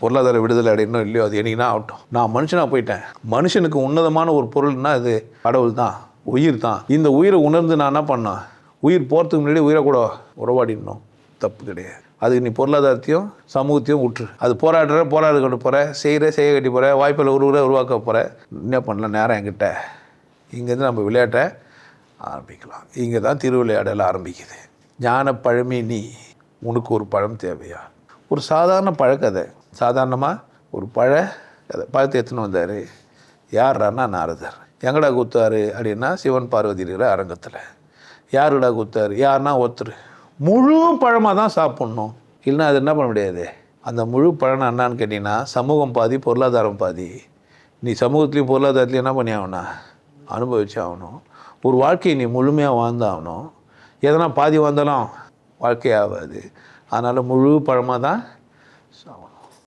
பொருளாதார விடுதலை அடையணும் இல்லையோ அது என்னைக்குனா ஆகட்டும். நான் மனுஷனாக போயிட்டேன். மனுஷனுக்கு உன்னதமான ஒரு பொருள்னா அது கடவுள் தான் உயிர் தான். இந்த உயிரை உணர்ந்து நான் என்ன பண்ணேன்? உயிர் போகிறதுக்கு முன்னாடி உயிரை கூட உறவாடிடணும். தப்பு கிடையாது. அதுக்கு நீ பொருளாதாரத்தையும் சமூகத்தையும் விட்டுரு அது போராடுற போராட கொண்டு போகிற செய்கிற செய்ய கட்டி போகிற வாய்ப்பில் உருவுற உருவாக்க போகிற என்ன பண்ணலாம்? நேரம் என்கிட்ட. இங்கேருந்து நம்ம விளையாட்டை ஆரம்பிக்கலாம். இங்கே தான் திருவிளையாடல் ஆரம்பிக்குது. ஞான பழமே நீ. உனக்கு ஒரு பழம் தேவையா? ஒரு சாதாரண பழக்கதை. சாதாரணமாக ஒரு பழ கதை பழத்தை எடுத்துன்னு வந்தார். யார்றான்னா நாரதர். எங்கடா குத்தாரு? அப்படின்னா சிவன் பார்வதி இருக்கிற அரங்கத்தில். யாருடா குத்தாரு? யாருன்னா ஒருத்தர். முழு பழமாக தான் சாப்பிட்ணும். இல்லைன்னா அது என்ன பண்ண முடியாது? அந்த முழு பழம் என்னான்னு கேட்டிங்கன்னா சமூகம் பாதி பொருளாதாரம் பாதி. நீ சமூகத்துலேயும் பொருளாதாரத்துலையும் என்ன பண்ணி ஆகணும் அனுபவிச்சு ஆகணும். ஒரு வாழ்க்கையை நீ முழுமையாக வாழ்ந்தாகணும். எதனா பாதி வாழ்ந்தாலும் வாழ்க்கையாகாது அதனால் முழு பழமாக தான் சாப்பிடணும்.